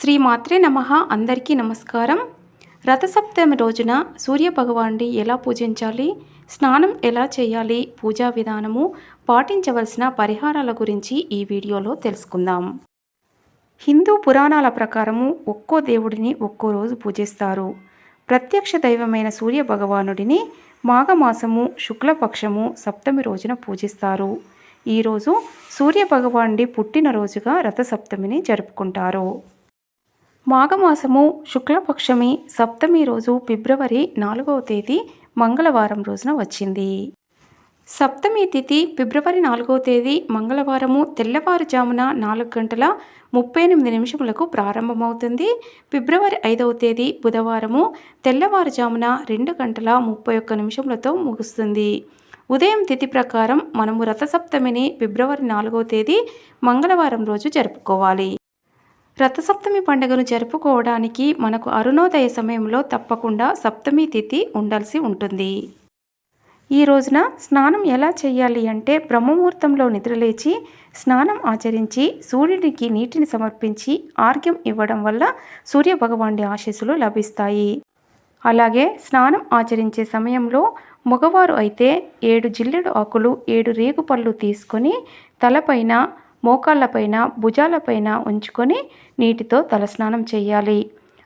శ్రీ మాత్రే నమ. అందరికీ నమస్కారం. రథసప్తమి రోజున సూర్య భగవాన్ని ఎలా పూజించాలి? స్నానం ఎలా చేయాలి? పూజా విధానము పాటించవలసిన పరిహారాల గురించి ఈ వీడియోలో తెలుసుకుందాం. హిందూ పురాణాల ప్రకారము ఒక్కో దేవుడిని ఒక్కో రోజు పూజిస్తారు. ప్రత్యక్ష దైవమైన సూర్య భగవానుడిని మాఘమాసము శుక్లపక్షము సప్తమి రోజున పూజిస్తారు. ఈరోజు సూర్య భగవానుడి పుట్టినరోజుగా రథసప్తమిని జరుపుకుంటారు. మాఘమాసము శుక్లపక్షమి సప్తమి రోజు ఫిబ్రవరి నాలుగవ తేదీ మంగళవారం రోజున వచ్చింది. సప్తమి తిథి ఫిబ్రవరి నాలుగవ తేదీ మంగళవారము తెల్లవారుజామున నాలుగు గంటల ముప్పై ఎనిమిది నిమిషములకు ప్రారంభమవుతుంది. ఫిబ్రవరి ఐదవ తేదీ బుధవారము తెల్లవారుజామున రెండు గంటల ముప్పై ఒక్క నిమిషములతో ముగుస్తుంది. ఉదయం తిథి ప్రకారం మనము రథసప్తమిని ఫిబ్రవరి నాలుగవ తేదీ మంగళవారం రోజు జరుపుకోవాలి. రథసప్తమి పండుగను జరుపుకోవడానికి మనకు అరుణోదయ సమయంలో తప్పకుండా సప్తమి తిథి ఉండాల్సి ఉంటుంది. ఈ రోజున స్నానం ఎలా చేయాలి అంటే బ్రహ్మముహూర్తంలో నిద్రలేచి స్నానం ఆచరించి సూర్యుడికి నీటిని సమర్పించి ఆర్ఘ్యం ఇవ్వడం వల్ల సూర్య భగవానుడి ఆశీస్సులు లభిస్తాయి. అలాగే స్నానం ఆచరించే సమయంలో మగవారు అయితే ఏడు జిల్లెడు ఆకులు ఏడు రేగుపళ్ళు తీసుకొని తలపైన మోకాళ్ళపైన భుజాలపైన ఉంచుకొని నీటితో తలస్నానం చేయాలి.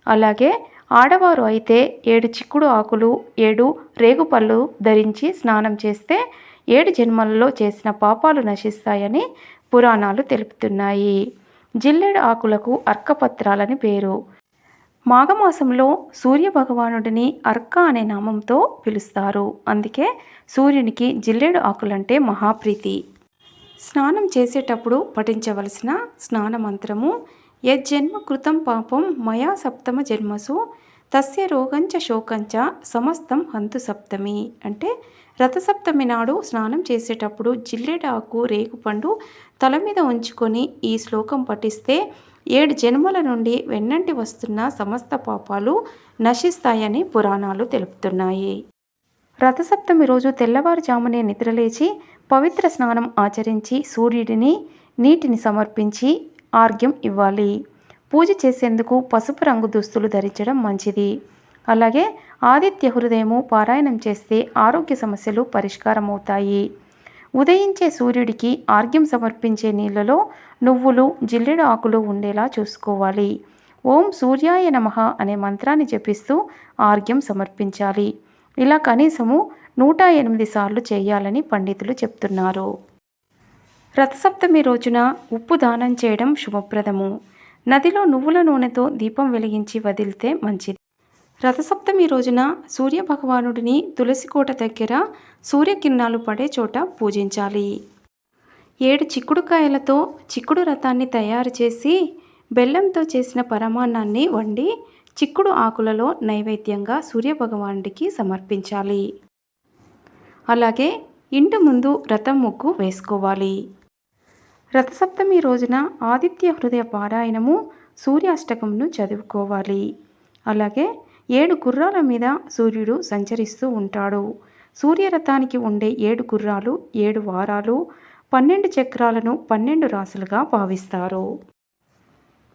అలాగే ఆడవారు అయితే ఏడు చిక్కుడు ఆకులు ఏడు రేగుపళ్ళు ధరించి స్నానం చేస్తే ఏడు జన్మలలో చేసిన పాపాలు నశిస్తాయని పురాణాలు తెలుపుతున్నాయి. జిల్లెడు ఆకులకు అర్కపత్రాలని పేరు. మాఘమాసంలో సూర్య భగవానుడిని అర్క అనే నామంతో పిలుస్తారు. అందుకే సూర్యునికి జిల్లెడు ఆకులంటే మహాప్రీతి. స్నానం చేసేటప్పుడు పఠించవలసిన స్నాన మంత్రము యజ్జన్మ కృతం పాపం మయా సప్తమ జన్మసు తస్య రోగంచ శోకంచ సమస్తం హంతు సప్తమి. అంటే రథసప్తమి నాడు స్నానం చేసేటప్పుడు జిల్లెడాకు రేగుపండు తల మీద ఉంచుకొని ఈ శ్లోకం పఠిస్తే ఏడు జన్మల నుండి వెన్నంటి వస్తున్న సమస్త పాపాలు నశిస్తాయని పురాణాలు తెలుపుతున్నాయి. రథసప్తమి రోజు తెల్లవారుజామునే నిద్రలేచి పవిత్ర స్నానం ఆచరించి సూర్యుడిని నీటిని సమర్పించి ఆర్ఘ్యం ఇవ్వాలి. పూజ చేసేందుకు పసుపు రంగు దుస్తులు ధరించడం మంచిది. అలాగే ఆదిత్య హృదయము పారాయణం చేస్తే ఆరోగ్య సమస్యలు పరిష్కారమవుతాయి. ఉదయించే సూర్యుడికి ఆర్ఘ్యం సమర్పించే నీళ్ళలో నువ్వులు జిల్లెడు ఆకులు ఉండేలా చూసుకోవాలి. ఓం సూర్యాయ నమ అనే మంత్రాన్ని జపిస్తూ ఆర్ఘ్యం సమర్పించాలి. ఇలా కనీసము నూట ఎనిమిది సార్లు చేయాలని పండితులు చెప్తున్నారు. రథసప్తమి రోజున ఉప్పు దానం చేయడం శుభప్రదము. నదిలో నువ్వుల నూనెతో దీపం వెలిగించి వదిలితే మంచిది. రథసప్తమి రోజున సూర్య భగవానుడిని తులసికోట దగ్గర సూర్యకిరణాలు పడే చోట పూజించాలి. ఏడు చిక్కుడుకాయలతో చిక్కుడు రథాన్ని తయారు చేసి బెల్లంతో చేసిన పరమాన్నాన్ని వండి చిక్కుడు ఆకులలో నైవేద్యంగా సూర్యభగవానుడికి సమర్పించాలి. అలాగే ఇంటి ముందు రథం ముగ్గు వేసుకోవాలి. రథసప్తమి రోజున ఆదిత్య హృదయ పారాయణము సూర్యాష్టకంను చదువుకోవాలి. అలాగే ఏడు గుర్రాల మీద సూర్యుడు సంచరిస్తూ ఉంటాడు. సూర్యరథానికి ఉండే ఏడు గుర్రాలు ఏడు వారాలు పన్నెండు చక్రాలను పన్నెండు రాసులుగా భావిస్తారు.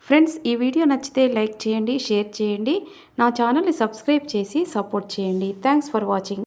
ఫ్రెండ్స్ ఈ వీడియో నచ్చితే లైక్ చేయండి షేర్ చేయండి. నా ఛానల్ని సబ్స్క్రైబ్ చేసి సపోర్ట్ చేయండి. Thanks for watching.